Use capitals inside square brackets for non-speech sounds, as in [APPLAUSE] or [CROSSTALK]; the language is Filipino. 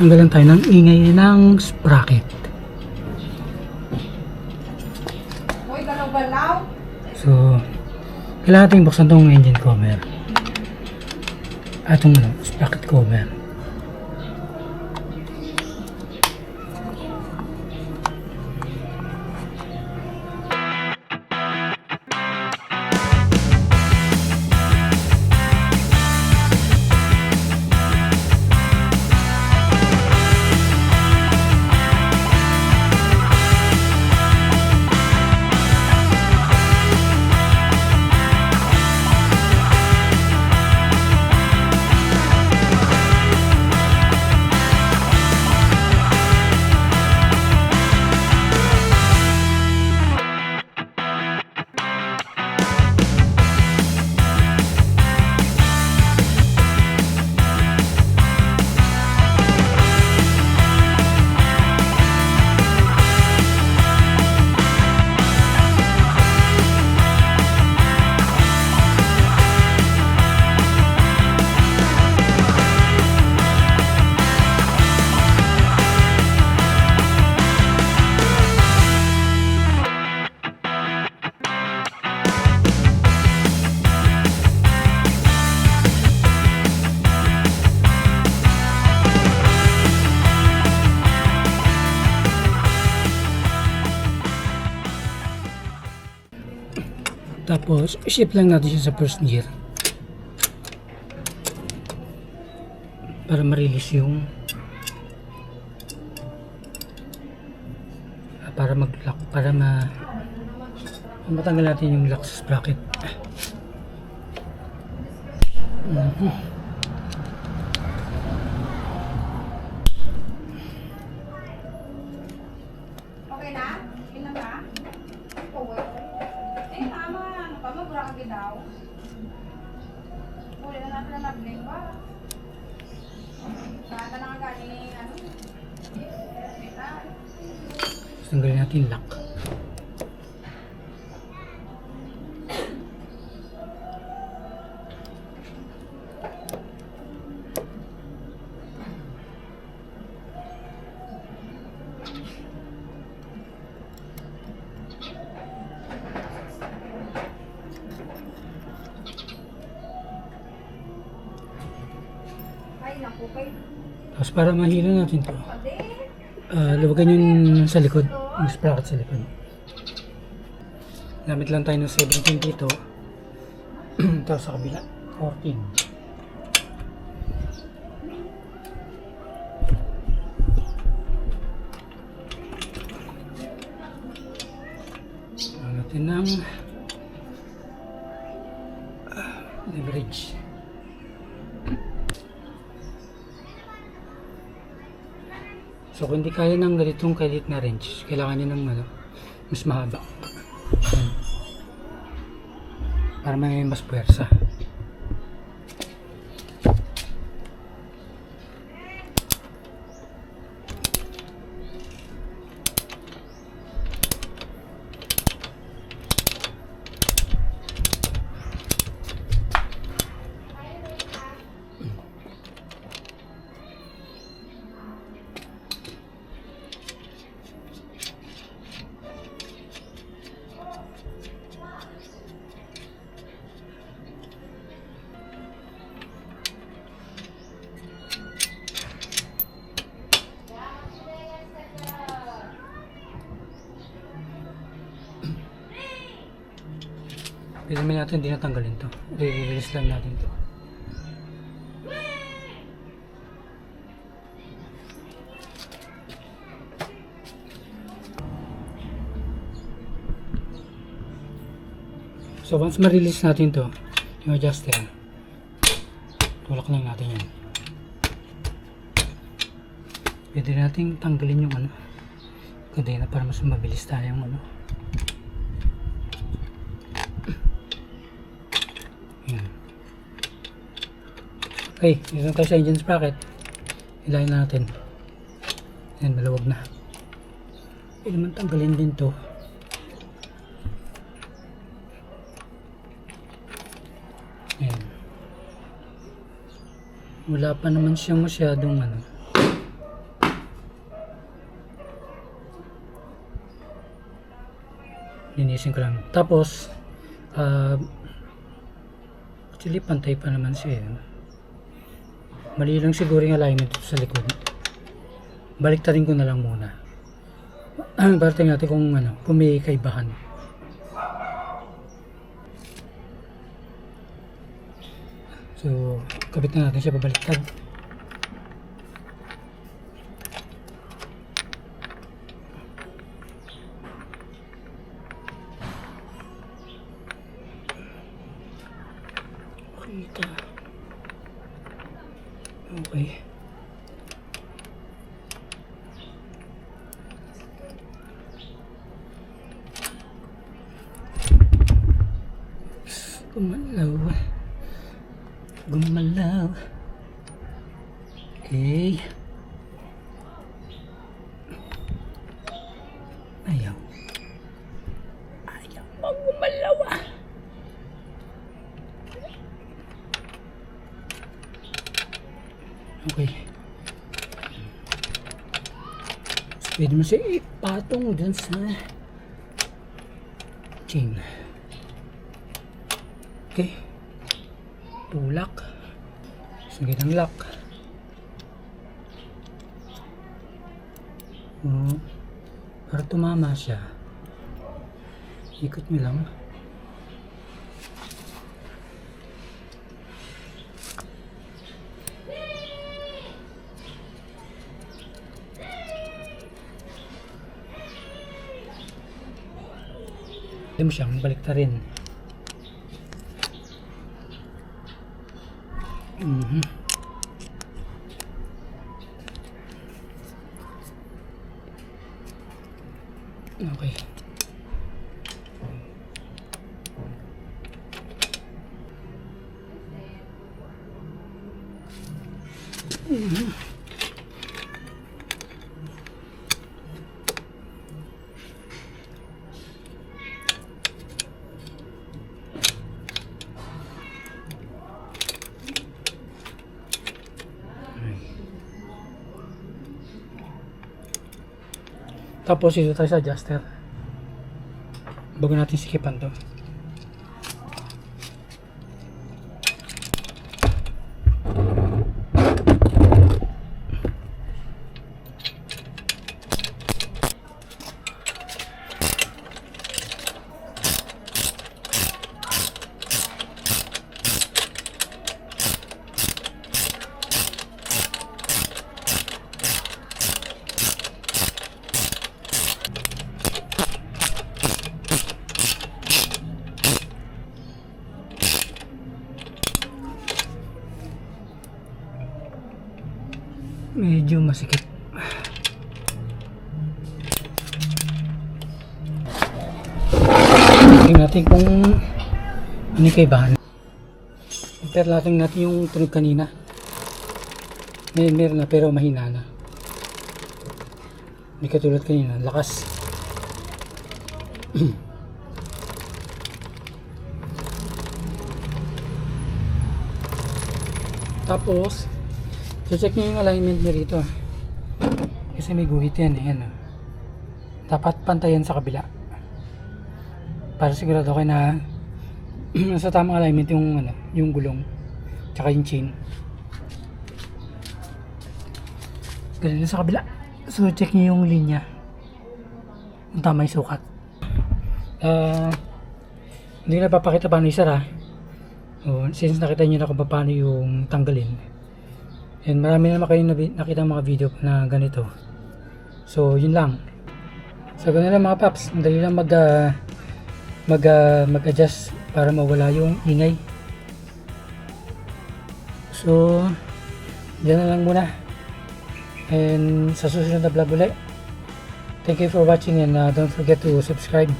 Tanggalan tayo ng ingay ng sprocket. So, kailangan natin buksan tong engine cover. At itong ano, sprocket cover. Tapos, shift lang natin siya sa first gear. Para ma-release yung ah, para mag-lock, para ma matanggal natin yung lock sa sprocket. Mhm. Tanggalin natin lock. Ay, naku, kay Tapos para mahila natin to, uh, luwagan yung sa likod, yung sprocket sa likod. Gamit lang tayo ng 17 dito. [CLEARS THROAT] Tapos sa kabila, 14. Ano natin ng ah, leverage. So kung hindi kaya ng ganitong kalit na wrench, kailangan niya ng ano, mas mahaba. Para may mas puwersa. Hindi naman natin hindi natanggalin to. I-release lang natin to. So once ma-release natin to, yung adjuster, tulak lang natin yan. Pwede nating tanggalin yung ano, kadena para mas mabilis tayo yung ano. Okay, dito tayo sa engine sprocket. Ilayin natin. Ayan, malawag na. Pwede naman tanggalin din to. Ayan. Wala pa naman siyang masyadong ano. Linisin ko lang. Tapos, uh, actually pantay pa naman siya. Eh. Mali lang siguro yung alignment dito sa likod. Baliktarin ko na lang muna. Para tingnan natin kung ano, kung may kaibahan. So, kabit na natin siya babaliktad. Okay ka. Okay. Gumalaw. Gumalaw. Okay. Pwede mo siya ipatong dun sa chain. Okay. Tulak. Sige ng lock. Oh. Para tumama siya. Ikot mo lang. Pwede mo siyang baliktarin. Mhm. Okay. Mhm. Tapos ito tayo sa adjuster. Bago natin sikipan to. Medyo masikip. Tingnan natin kung ano yung kaibahan. Compare natin yung tunog kanina. May meron na pero mahina na. Hindi katulad kanina, lakas. [CLEARS THROAT] Tapos, check nyo yung alignment nyo rito. Kasi may guhit yan eh. Yan, oh. Dapat pantayan sa kabila. Para sigurado kayo na [CLEARS THROAT] nasa tamang alignment yung ano, yung gulong. Tsaka yung chain. Ganun sa kabila. So check nyo yung linya. Kung tama yung sukat. Ah, hindi na papakita paano isara. Oh, since nakita niyo na kung paano yung tanggalin. And marami naman kayo nakita mga video na ganito. So, yun lang. So, ganun lang mga paps. Madali lang mag, ah, mag, ah, mag-adjust para mawala yung ingay. So, dyan na lang muna. And sa susunod na vlog ulit. Thank you for watching and uh, don't forget to subscribe.